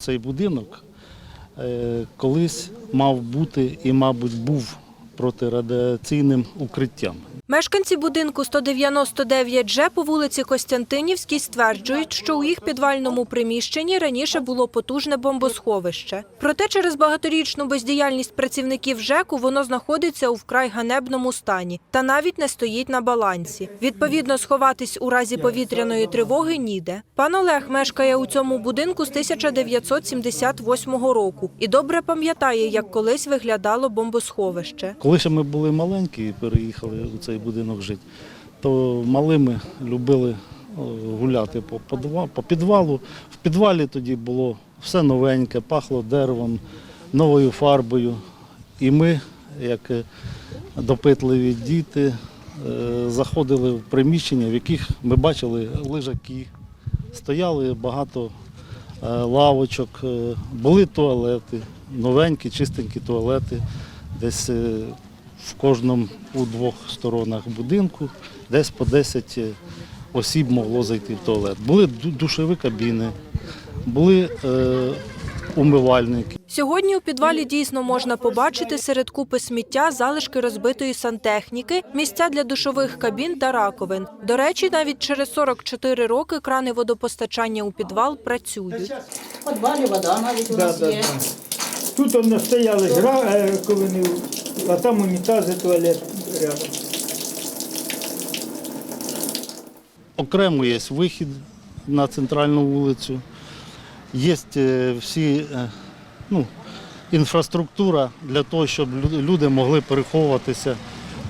Цей будинок е, колись мав бути і, мабуть, був протирадіаційним укриттям. Мешканці будинку 199 Ж по вулиці Костянтинівській стверджують, що у їх підвальному приміщенні раніше було потужне бомбосховище. Проте через багаторічну бездіяльність працівників ЖЕКу воно знаходиться у вкрай ганебному стані та навіть не стоїть на балансі. Відповідно, сховатись у разі повітряної тривоги ніде. Пан Олег мешкає у цьому будинку з 1978 року і добре пам'ятає, як колись виглядало бомбосховище. Коли ми були маленькі переїхали у цей будинок жити, то малими любили гуляти по, підвалу. В підвалі тоді було все новеньке, пахло деревом, новою фарбою. І ми, як е, допитливі діти, е, заходили в приміщення, в яких ми бачили лежаки, стояли багато е, лавочок, е, були туалети, новенькі, чистенькі туалети, десь е, в кожному у двох сторонах будинку, десь по 10 осіб могло зайти в туалет. Були душові кабіни, були е, умивальники. Сьогодні у підвалі дійсно можна побачити серед купи сміття залишки розбитої сантехніки, місця для душових кабін та раковин. До речі, навіть через 44 роки крани водопостачання у підвал працюють. В підвалі вода навіть у нас є. Тут стояли гра, е, коли не, а там унітази, туалет рядом. Окремо є вихід на центральну вулицю, є е, всі е, ну, інфраструктура для того, щоб люди могли переховуватися.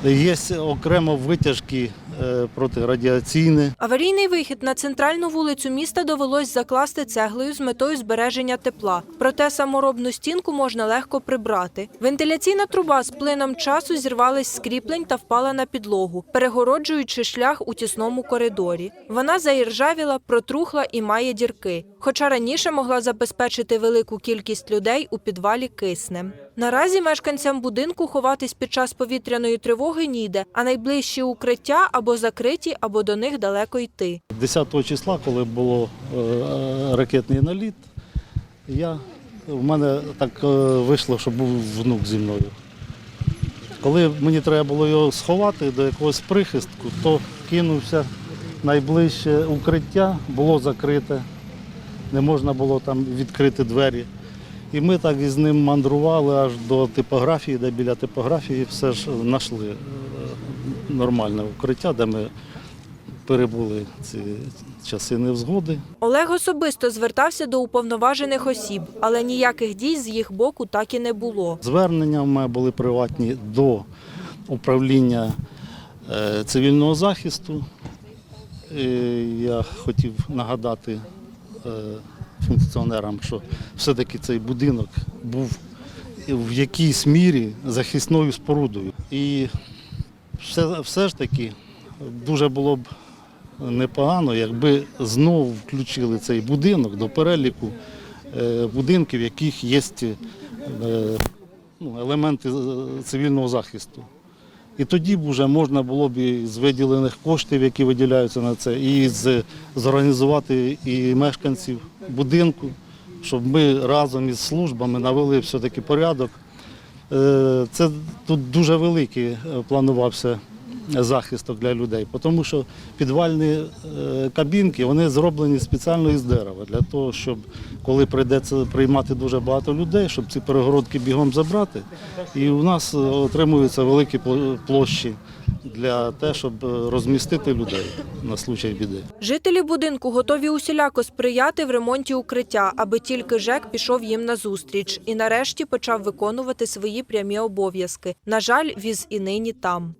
Є окремо витяжки е, протирадіаційні. Аварійний вихід на центральну вулицю міста довелось закласти цеглою з метою збереження тепла. Проте саморобну стінку можна легко прибрати. Вентиляційна труба з плином часу зірвалась з кріплень та впала на підлогу, перегороджуючи шлях у тісному коридорі. Вона заіржавіла, протрухла і має дірки. Хоча раніше могла забезпечити велику кількість людей у підвалі киснем. Наразі мешканцям будинку ховатись під час повітряної тривоги ніде, а найближчі укриття або закриті, або до них далеко йти. 10 числа, коли було е, ракетний наліт, я, в мене так е, вийшло, що був внук зі мною. Коли мені треба було його сховати до якогось прихистку, то кинувся найближче укриття, було закрите, не можна було там відкрити двері. І ми так із ним мандрували аж до типографії, де біля типографії все ж знайшли е, нормальне укриття, де ми перебули ці часи невзгоди. Олег особисто звертався до уповноважених осіб, але ніяких дій з їх боку так і не було. Звернення в мене були приватні до управління е, цивільного захисту. Я хотів нагадати функціонерам, що все-таки цей будинок був в якійсь мірі захисною спорудою. І все, все ж таки дуже було б непогано, якби знову включили цей будинок до переліку е, будинків, в яких є е, ну, елементи е, цивільного захисту. І тоді б вже можна було б і з виділених коштів, які виділяються на це, і з, зорганізувати і мешканців будинку, щоб ми разом із службами навели все-таки порядок. Е, Це тут дуже великий е, планувався захисток для людей, тому що підвальні е, кабінки вони зроблені спеціально із дерева для того, щоб коли прийдеться приймати дуже багато людей, щоб ці перегородки бігом забрати. І у нас е, отримуються великі пл- площі для того, щоб е, розмістити людей на случай біди. Жителі будинку готові усіляко сприяти в ремонті укриття, аби тільки ЖЕК пішов їм назустріч і нарешті почав виконувати свої прямі обов'язки. На жаль, віз і нині там.